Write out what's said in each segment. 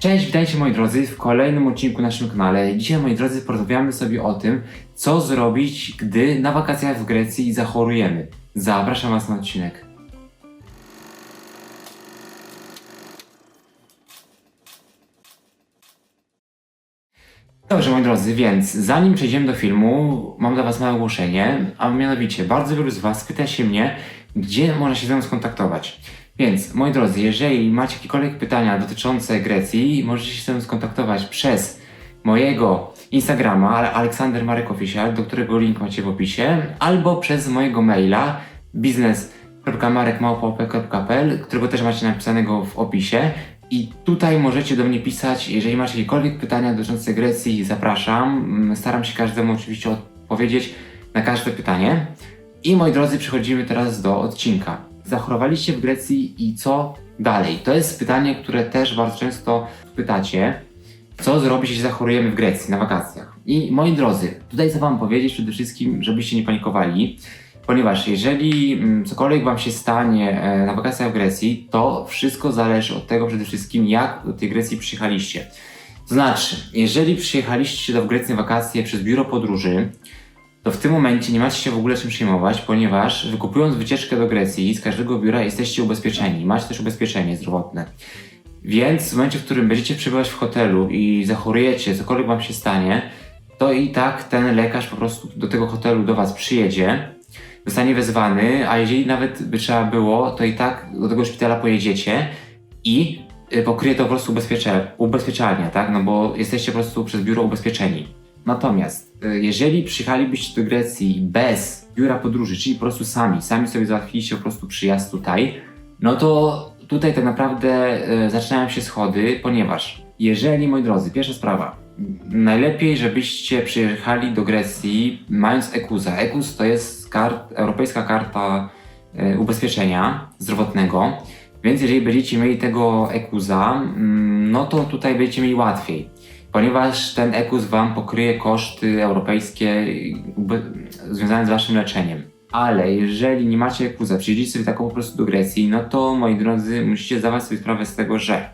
Cześć, witajcie moi drodzy w kolejnym odcinku na naszym kanale. Dzisiaj moi drodzy porozmawiamy sobie o tym, co zrobić, gdy na wakacjach w Grecji zachorujemy. Zapraszam was na odcinek. Dobrze moi drodzy, więc zanim przejdziemy do filmu, mam dla was małe ogłoszenie, a mianowicie bardzo wielu z was pyta się mnie, gdzie można się ze mną skontaktować. Więc moi drodzy, jeżeli macie jakiekolwiek pytania dotyczące Grecji, możecie się ze mną skontaktować przez mojego Instagrama, ale Aleksander Marek Official, do którego link macie w opisie, albo przez mojego maila biznes.marekmałpa.pl, którego też macie napisanego w opisie. I tutaj możecie do mnie pisać, jeżeli macie jakiekolwiek pytania dotyczące Grecji, zapraszam. Mm, Staram się każdemu oczywiście odpowiedzieć na każde pytanie. I moi drodzy, przechodzimy teraz do odcinka. Zachorowaliście w Grecji i co dalej? To jest pytanie, które też bardzo często pytacie. Co zrobić, jeśli zachorujemy w Grecji na wakacjach? I moi drodzy, tutaj chcę Wam powiedzieć przede wszystkim, żebyście nie panikowali, ponieważ jeżeli mm, cokolwiek Wam się stanie e, na wakacjach w Grecji, to wszystko zależy od tego przede wszystkim, jak do tej Grecji przyjechaliście. To znaczy, jeżeli przyjechaliście do Grecji na wakacje przez biuro podróży, to w tym momencie nie macie się w ogóle czym przejmować, ponieważ wykupując wycieczkę do Grecji z każdego biura jesteście ubezpieczeni. Macie też ubezpieczenie zdrowotne. Więc w momencie, w którym będziecie przebywać w hotelu i zachorujecie, cokolwiek wam się stanie, to i tak ten lekarz po prostu do tego hotelu do was przyjedzie, zostanie wezwany, a jeżeli nawet by trzeba było, to i tak do tego szpitala pojedziecie i y, pokryje to po prostu ubezpieczalnia, tak? No bo jesteście po prostu przez biuro ubezpieczeni. Natomiast jeżeli przyjechalibyście do Grecji bez biura podróży, czyli po prostu sami, sami sobie załatwiliście po prostu przyjazd tutaj, no to tutaj tak naprawdę y, zaczynają się schody, ponieważ jeżeli, moi drodzy, pierwsza sprawa, najlepiej, żebyście przyjechali do Grecji mając EKUZA. EKUZ to jest kart, europejska karta y, ubezpieczenia zdrowotnego, więc jeżeli będziecie mieli tego EKUZA, mm, no to tutaj będziecie mieli łatwiej ponieważ ten EKUS Wam pokryje koszty europejskie związane z Waszym leczeniem. Ale jeżeli nie macie EKUSa, przyjedziecie sobie taką po prostu do Grecji, no to moi drodzy, musicie zdawać sobie sprawę z tego, że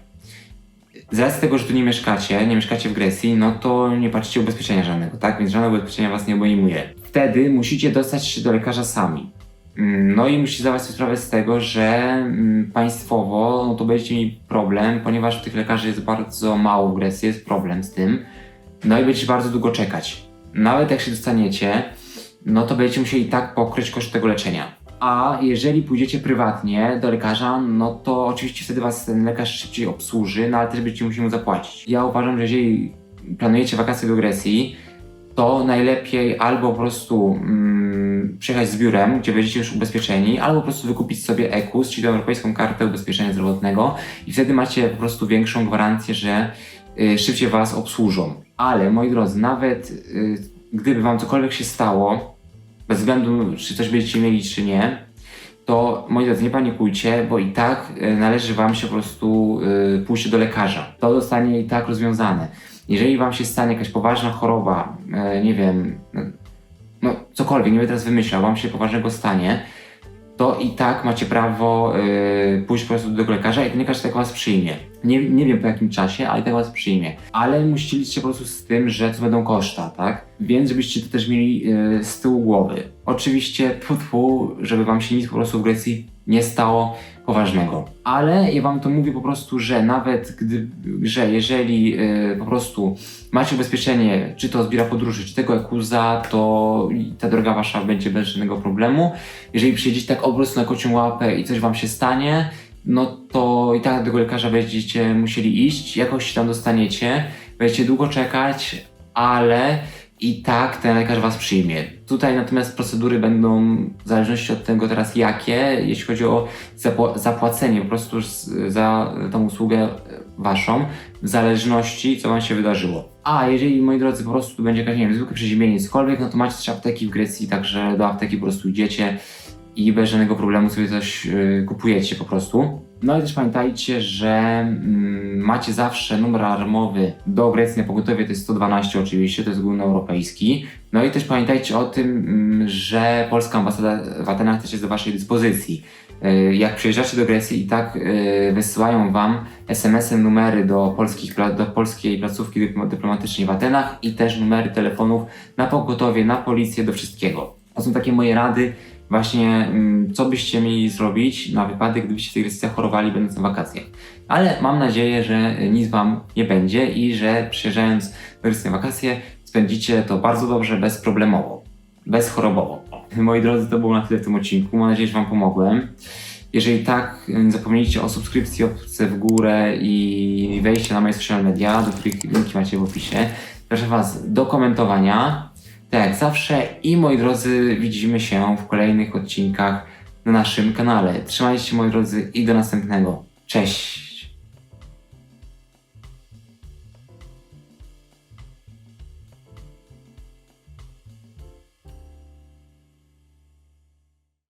z tego, że tu nie mieszkacie, nie mieszkacie w Grecji, no to nie patrzycie ubezpieczenia żadnego, tak? Więc żadne ubezpieczenia Was nie obejmuje. Wtedy musicie dostać się do lekarza sami. No i musicie zdawać sobie sprawę z tego, że mm, państwowo no to będziecie mieli problem, ponieważ tych lekarzy jest bardzo mało w Grecji, jest problem z tym. No i będziecie bardzo długo czekać. Nawet jak się dostaniecie, no to będziecie musieli tak pokryć koszt tego leczenia. A jeżeli pójdziecie prywatnie do lekarza, no to oczywiście wtedy was ten lekarz szybciej obsłuży, no ale też będziecie musieli mu zapłacić. Ja uważam, że jeżeli planujecie wakacje do Grecji, to najlepiej albo po prostu mm, przyjechać z biurem, gdzie będziecie już ubezpieczeni, albo po prostu wykupić sobie EKUS, czyli Europejską Kartę Ubezpieczenia Zdrowotnego i wtedy macie po prostu większą gwarancję, że y, szybciej Was obsłużą. Ale moi drodzy, nawet y, gdyby Wam cokolwiek się stało, bez względu czy coś będziecie mieli czy nie, to moi drodzy, nie panikujcie, bo i tak y, należy Wam się po prostu pójść do lekarza. To zostanie i tak rozwiązane. Jeżeli Wam się stanie jakaś poważna choroba, nie wiem, no, cokolwiek, nie będę teraz wymyślał, Wam się poważnego stanie, to i tak macie prawo e, pójść po prostu do lekarza i ten lekarz tak Was przyjmie. Nie, nie wiem po jakim czasie, ale tak Was przyjmie. Ale musicie liczyć się po prostu z tym, że to będą koszta, tak? Więc żebyście to też mieli e, z tyłu głowy. Oczywiście, tfu, tfu, żeby Wam się nic po prostu w Grecji nie stało poważnego. Ale ja wam to mówię po prostu, że nawet gdy, że jeżeli y, po prostu macie ubezpieczenie, czy to zbiera podróży, czy tego EKUZA, to ta droga wasza będzie bez żadnego problemu. Jeżeli przyjedziecie tak prostu na kocią łapę i coś wam się stanie, no to i tak do tego lekarza będziecie musieli iść, jakoś się tam dostaniecie, będziecie długo czekać, ale i tak ten lekarz was przyjmie. Tutaj natomiast procedury będą w zależności od tego teraz jakie, jeśli chodzi o zapła- zapłacenie po prostu za tą usługę waszą, w zależności co wam się wydarzyło. A jeżeli moi drodzy po prostu będzie jakaś, nie wiem, zwykłe przeziębienie, cokolwiek, no to macie też apteki w Grecji, także do apteki po prostu idziecie i bez żadnego problemu sobie coś y, kupujecie po prostu. No i też pamiętajcie, że mm, macie zawsze numer alarmowy do na pogotowie, to jest 112 oczywiście, to jest ogólnoeuropejski. No i też pamiętajcie o tym, mm, że polska ambasada w Atenach też jest do waszej dyspozycji. E, Jak przyjeżdżacie do Grecji i tak e, wysyłają wam SMS-em numery do, polskich, do polskiej placówki dyplo- dyplomatycznej w Atenach i też numery telefonów na pogotowie, na policję, do wszystkiego. To są takie moje rady, właśnie mm, co byście mieli zrobić na wypadek, gdybyście w tej Grecji zachorowali będąc na wakacjach. Ale mam nadzieję, że nic wam nie będzie i że przyjeżdżając do Grecji na wakacje spędzicie to bardzo dobrze, bezproblemowo, bezchorobowo. Moi drodzy, to było na tyle w tym odcinku. Mam nadzieję, że wam pomogłem. Jeżeli tak, nie zapomnijcie o subskrypcji, łapce w górę i wejście na moje social media, do których linki macie w opisie. Proszę Was do komentowania. Tak jak zawsze i moi drodzy, widzimy się w kolejnych odcinkach na naszym kanale. Trzymajcie się moi drodzy i do następnego. Cześć!